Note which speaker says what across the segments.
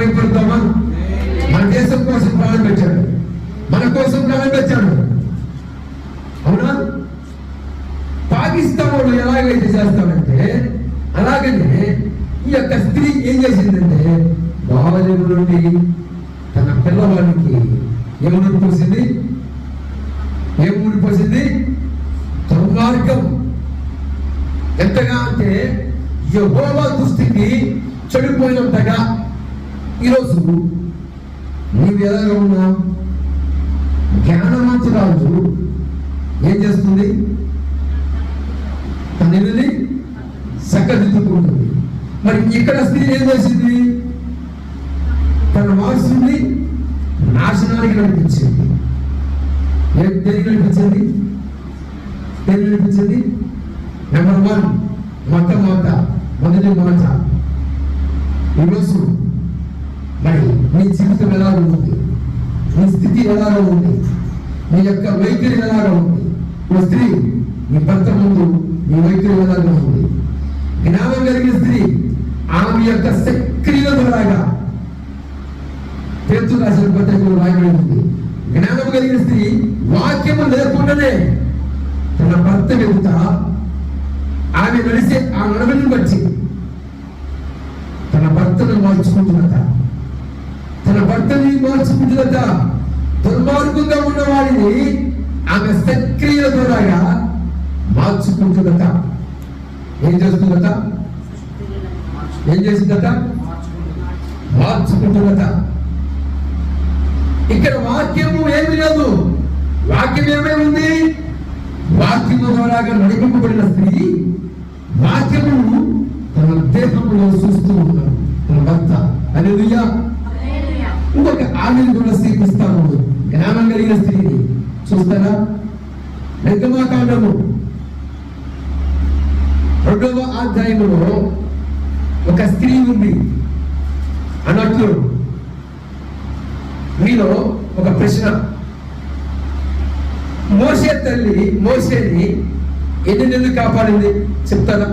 Speaker 1: భయపడతామా? మన దేశం కోసం ప్రాణం పెట్టాడు. మన కోసం ప్రాణం పెట్టాడు. అవునా? పాకిస్తాన్ వాళ్ళు ఎలాగైతే చేస్తామంటే అలాగనే ఈ యొక్క స్త్రీ ఏం చేసిందంటే బావలేవు నుండి తన పిల్లవాడికి ఏమని పోసింది? ఏమని పోసింది? దుర్మార్గం. ఎంతగా అంటే యహోవా దృష్టికి చెడిపోయినంతగా ఈరోజు నీవు ఎలాగ ఉన్నావు? రాజు ఏం చేస్తుంది? తన ఇల్లుని చక్కదిద్దుకుంటుంది మరి ఇక్కడ స్త్రీ ఏం చేసింది? తన వాసుని నాశనానికి నడిపించింది. ఏం దేనికి నడిపించింది? దేనికి నడిపించింది? Number one. స్థితి ఎలాగ ఉంది? నీ యొక్క వైఖరి ఎలాగ ఉంది? ఓ స్త్రీ నీ భర్త ముందు నీ వైఖరి ఎలాగ ఉంది? జ్ఞానం కలిగిన స్త్రీ ఆమె యొక్క సక్రియ ద్వారాగా పేర్చు రాసిన పత్రికలు రాయబడి ఉంది జ్ఞానం కలిగిన స్త్రీ వాక్యము లేకుండానే తన భర్త వెంట ఆమె నడిచే ఆ నడవని బట్టి తన భర్తను మార్చుకుంటున్నట తన భర్తని మార్చుకుంటున్నట దుర్మార్గంగా ఉన్న వాడిని ఆమె సక్రియ ద్వారా మార్చుకుంటుందట. ఏం చేస్తుందట? ఏం చేసిందట మార్చుకుంటుందట. ఇక్కడ వాక్యము ఏమి లేదు. వాక్యం ఏమై ఉంది వాక్యము ద్వారా నడిపింపబడిన స్త్రీ వాక్యము తన దేహంలో చూస్తూ ఉన్నాడు తన భర్త. అలెలుయ్యా ఇంకొక ఆమెను కూడా స్వీకరిస్తాను జ్ఞానం కలిగిన స్త్రీని. చూస్తారా? నిర్గమాకాండము రెండవ అధ్యాయంలో ఒక స్త్రీ ఉంది. అన్నట్లు మీలో ఒక ప్రశ్న. మోసే తల్లి మోసేని ఎన్ని నెలలు కాపాడింది? చెప్తారా?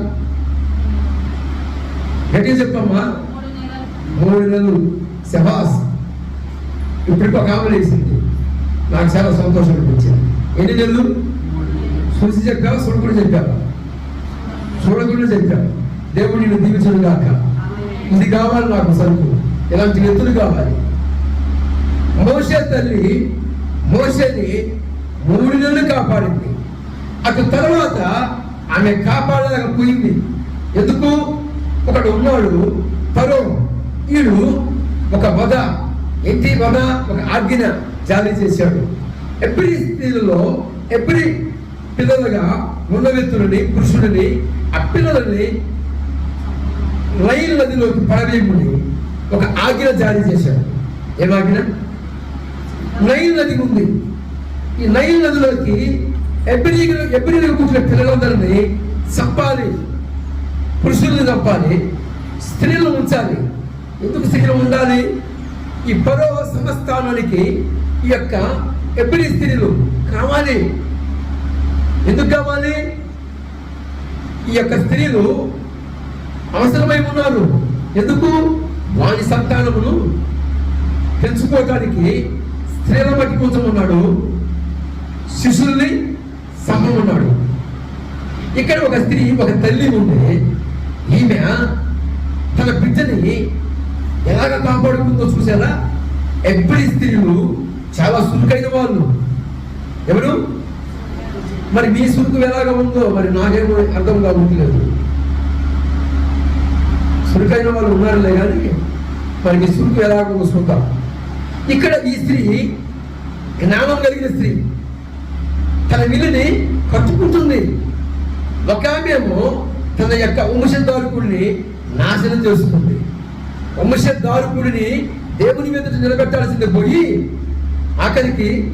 Speaker 1: గట్టిగా చెప్పమ్మా. మూడు నెలలు. శబాస్ ఇప్పటికి ఒక ఆమె వేసింది నాకు చాలా సంతోషం అనిపించింది. ఎన్ని నెలలు చూసి చెప్పావు? చూడకుండా చెప్పావు? చూడకుండా చెప్పావు. దేవుడు నేను దీవించడు కాక ఇది కావాలి నాకు సరుకు. ఇలాంటి ఎత్తులు కావాలి. మోసే తల్లి మోసేని మూడు నెలలు కాపాడింది. అటు తర్వాత ఆమె కాపాడలేకపోయింది. ఎందుకు? ఒకడు ఉన్నాడు పరో వీడు ఒక వద ఇంటి వద ఒక ఆజ్ఞ జారీ చేశాడు. ఎప్పుడు స్త్రీలలో ఎప్పుడు పిల్లలుగా ఉన్న వ్యక్తులని పురుషుడిని ఆ పిల్లలని రైలు నదిలోకి పడవేయమని ఒక ఆజ్ఞ జారీ చేశాడు. ఏమాజ్ఞ నైల్ నది ఉంది. ఈ నైల్ నదిలోకి ఎబ్రి ఎబ్రిలో కూర్చున్న పిల్లలందరినీ చంపాలి పురుషుల్ని చంపాలి స్త్రీలను ఉంచాలి. ఎందుకు స్త్రీలు ఉండాలి? ఈ పరో సంస్థానానికి ఈ యొక్క ఎబ్రి స్త్రీలు కావాలి. ఎందుకు కావాలి? ఈ యొక్క స్త్రీలు అవసరమై ఉన్నారు. ఎందుకు? వారి సంతానమును పెంచుకోవటానికి స్త్రీల బట్టి కొంచెం ఉన్నాడు. శిశుల్ని సమం ఉన్నాడు. ఇక్కడ ఒక స్త్రీ ఒక తల్లి ఉంటే ఈమె తన బిడ్డని ఎలాగ కాపాడుకుందో చూసారా ఎప్పుడు స్త్రీలు చాలా సురుకైన వాళ్ళు. ఎవరు? మరి మీ సురుకు ఎలాగ ఉందో మరి నాకేమో అర్థం కావట్లేదు. సురుకైన వాళ్ళు ఉన్నారులే కానీ మరి మీ సురుకు ఎలాగ ఉందో చూద్దాం. ఇక్కడ ఈ స్త్రీ జ్ఞానం కలిగిన స్త్రీ తన విలుని కట్టుకుంటుంది. ఒక ఆమెమో తన యొక్క వంశధారకుడిని నాశనం చేస్తుంది. వంశధారకుడిని దేవుని మీద నిలబెట్టాల్సింది పోయి ఆఖరికి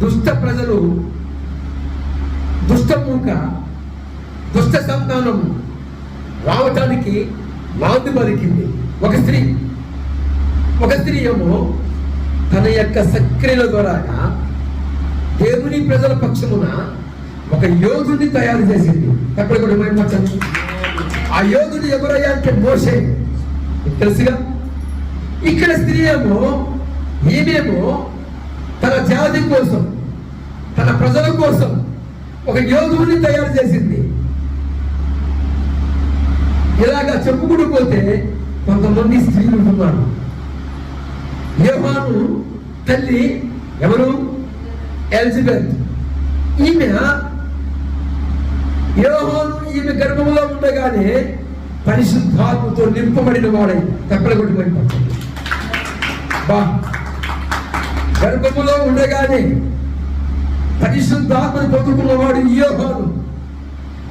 Speaker 1: దుష్ట ప్రజలు దుష్ట మూక దుష్ట సంతానం రావటానికి నాంది పలికింది. ఒక స్త్రీ ఒక స్త్రీ ఏమో తన యొక్క సక్రియల ద్వారా దేవుని ప్రజల పక్షమున ఒక యోధుడిని తయారు చేసింది. అక్కడ కూడా మైండ్ ఆ యోధుడు ఎవరయ్యా అంటే మోసే తెలుసుగా? ఇక్కడ స్త్రీ ఏమో ఈమెమో తన జాతి కోసం తన ప్రజల కోసం ఒక యోధువుని తయారు చేసింది. ఇలాగా చెప్పుకుంటూ పోతే కొంతమంది స్త్రీలు ఉంటున్నారు యోహాను తల్లి ఎవరు? ఎలిజబెత్. ఈమె యోహాను ఈమె గర్భంలో ఉండగానే పరిశుద్ధాత్మతో నింపబడిన వాడై తప్పలగొట్టుకొని బా. గర్భములో ఉండగానే పరిశుద్ధాత్మను పొందుకున్నవాడు యోహాను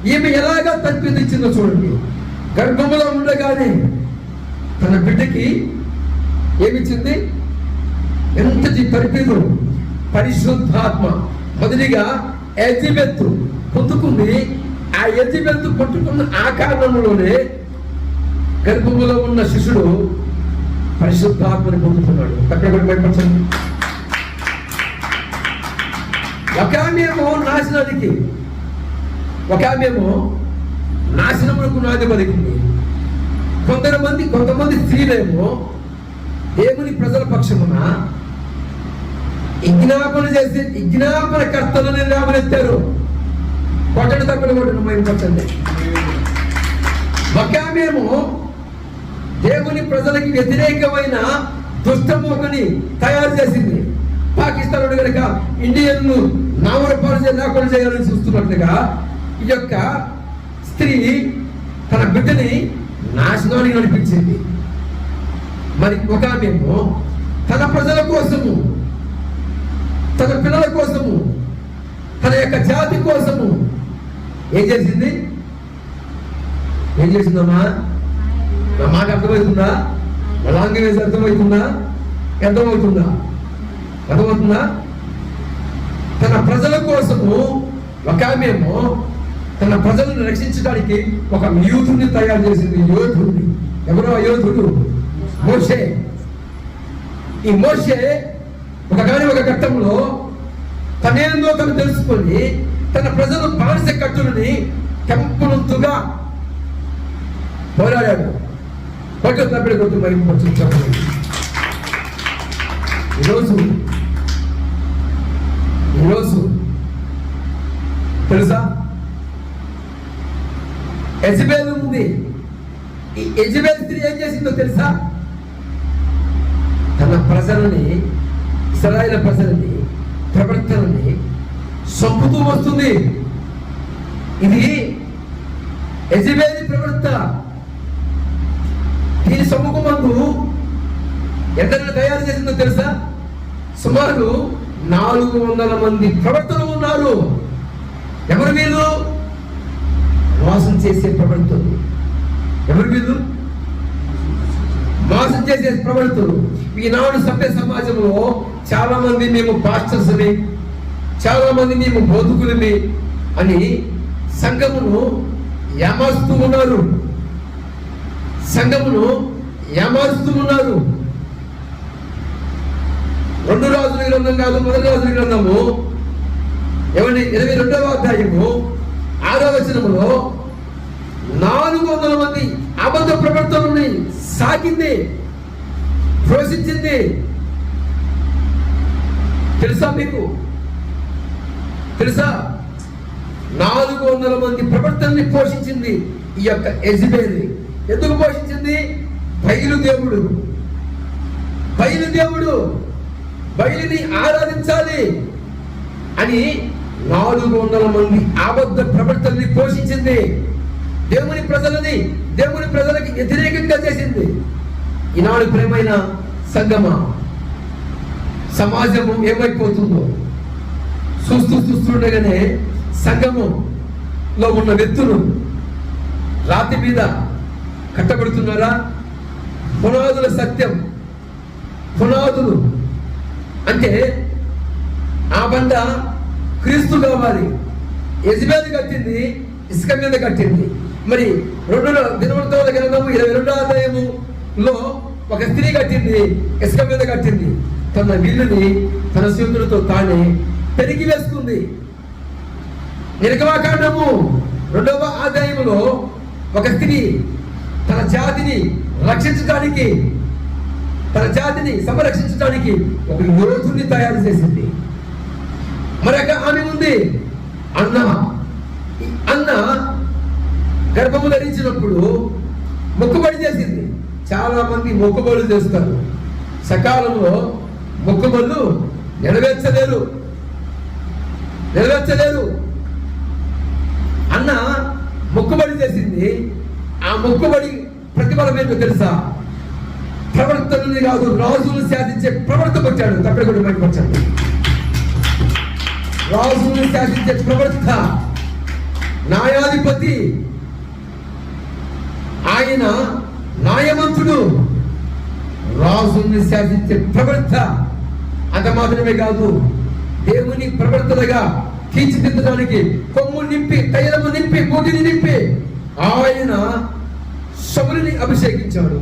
Speaker 1: ఈమె ఎలాగా తప్పిదిచ్చిందో చూడండి. గర్భములో ఉండగానే తన బిడ్డకి ఏమిచ్చింది? ఎంతటి పరిపీదు పరిశుద్ధాత్మ. మొదటిగా ఎజిబెత్తు పొందుకుంది. ఆ ఎజిబెత్తు పట్టుకున్న ఆ కారణంలోనే గర్భములో ఉన్న శిశుడు పరిశుద్ధాత్మని పొందుతున్నాడు. అక్కడ భయపరచండి ఒక ఆమెమో నాశనానికి ఒక ఆమెమో నాశనములకు నాది పలికింది కొందరు మంది కొంతమంది స్త్రీలేమో దేవుని ప్రజల పక్షమున విజ్ఞాపన చేసి విజ్ఞాపన కర్తలను లేవనెత్తారు కొట్టడి తప్పని కొట్టడం మేము ఒక దేవుని ప్రజలకి వ్యతిరేకమైన దుష్టమోకని తయారు చేసింది. పాకిస్తాన్ కనుక ఇండియన్ను నామరపాలు లేకుండా చేయాలని చూస్తున్నట్లుగా ఈ యొక్క స్త్రీ తన బిడ్డని నాశనానికి నడిపించింది. మరి ఒక మేము తన ప్రజల కోసము తన పిల్లల కోసము తన యొక్క జాతి కోసము ఏం చేసింది? ఏం చేసిందమ్మా? మాకు అర్థమవుతుందా? లాంగ్వేజ్ అర్థమవుతుందా? అర్థమవుతుందా? అర్థమవుతుందా? తన ప్రజల కోసము ఒక ఆమెమో తన ప్రజలను రక్షించడానికి ఒక యూతుని తయారు చేసింది. యోధుడిని ఎవరో ఆ మోషే. ఈ మోషే ఒక కాని ఒక ఘట్టంలో తనేందో తను తెలుసుకొని తన ప్రజలు బానిస కట్టులని తెంపునంతుగా పోరాడాడు. పట్టు తప్పిడి కొట్టు మరి చెప్పండి. ఈరోజు ఈరోజు తెలుసా? ఎజబేల్ ఉంది. ఈ ఎజబేల్ స్త్రీ ఏం చేసిందో తెలుసా? తన ప్రజలని సరైన ప్రజలని ప్రవర్తనని చంపుతూ వస్తుంది. ఇది ఎజబేలి ప్రవర్తన దీని మందు ఎంత తయారు చేసిందో తెలుసా? సుమారు నాలుగు వందల మంది ప్రవర్తనలు ఉన్నారు. ఎవరు వీళ్ళు? మోసం చేసే ప్రవర్తలు ఎవరు వీళ్ళు? మోసం చేసే ప్రవర్తలు ఈనాడు సభ్య సమాజంలో చాలా మంది మేము పాస్టర్స్ని చాలా మంది మేము బోధకులని అని సంఘమును ఏమారుస్తూ ఉన్నారు. సంఘమును ఏమారుస్తూ ఉన్నారు రెండు రాజుల గ్రంథం కాదు మొదటి రాజుల గ్రంథము. ఏమండి? ఇరవై రెండవ అధ్యాయము ఆరో వచనములో నాలుగు వందల మంది అబద్ధ ప్రవర్తనని సాగింది పోషించింది తెలుసా మీకు? తెలుసా? నాలుగు వందల మంది ప్రవర్తనని పోషించింది ఈ యొక్క ఎజిబేది ఎందుకు పోషించింది? బయలు దేవుడు. బయలు దేవుడు. బయలుని ఆరాధించాలి అని నాలుగు వందల మంది అబద్ధ ప్రవర్తనని పోషించింది. దేవుని ప్రజలని దేవుని ప్రజలకి వ్యతిరేకంగా చేసింది. ఈనాడు ప్రేమైన సంగమా? సమాజము ఏమైపోతుందో? చూస్తూ చూస్తుండగానే సంగమంలో ఉన్న వ్యక్తులు రాతి మీద కట్టబడుతున్నారా? పునాదుల సత్యం. పునాదులు. అంటే ఆ బండ క్రీస్తు కావాలి. యజ్బేలు కట్టింది ఇసుక మీద కట్టింది. మరి రెండు దినవృత్తాల గ్రంథము ఇరవై రెండో అధ్యాయములో ఒక స్త్రీ కట్టింది ఇసుక మీద కట్టింది. తన విల్లుని తన సూతులతో తానే పెరిగి వేసుకుంది. నిర్గమాకాండము రెండవ ఆదాయములో ఒక స్త్రీ తన జాతిని సంరక్షించడానికి ఒక యోధుని తయారు చేసింది. మరొక ఆమె ఉంది అన్న. అన్న గర్భము ధరించినప్పుడు మొక్కుబడి చేసింది. చాలా మంది మొక్కుబడులు చేస్తారు. సకాలంలో మొక్కుబడులు నెరవేర్చలేరు. నెరవేర్చలేరు. అన్న మొక్కుబడి చేసింది. ఆ మొక్కుబడి ప్రతిఫలం ఏంటో తెలుసా? ప్రవర్తనని కాదు రాజులు శాసించే ప్రవర్తన వచ్చాడు. తప్పటి బయటకు వచ్చాడు. రాజులు శాసించే ప్రవర్త న్యాయాధిపతి ఆయన న్యాయవంతుడు రాజుని శాసించే ప్రవర్త అంత మాత్రమే కాదు దేవుని ప్రవర్తనగా తీర్చిదిద్దడానికి కొమ్ము నింపి తైలము నింపి మూటిని నింపి ఆయన శబరిని అభిషేకించాడు.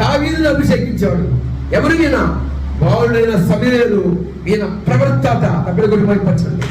Speaker 1: దావీదుని అభిషేకించాడు. ఎవరు ఈయన? బాలుడైన సమీరేలు. ఈయన ప్రవర్తత అక్కడ కూడా మైపరచండి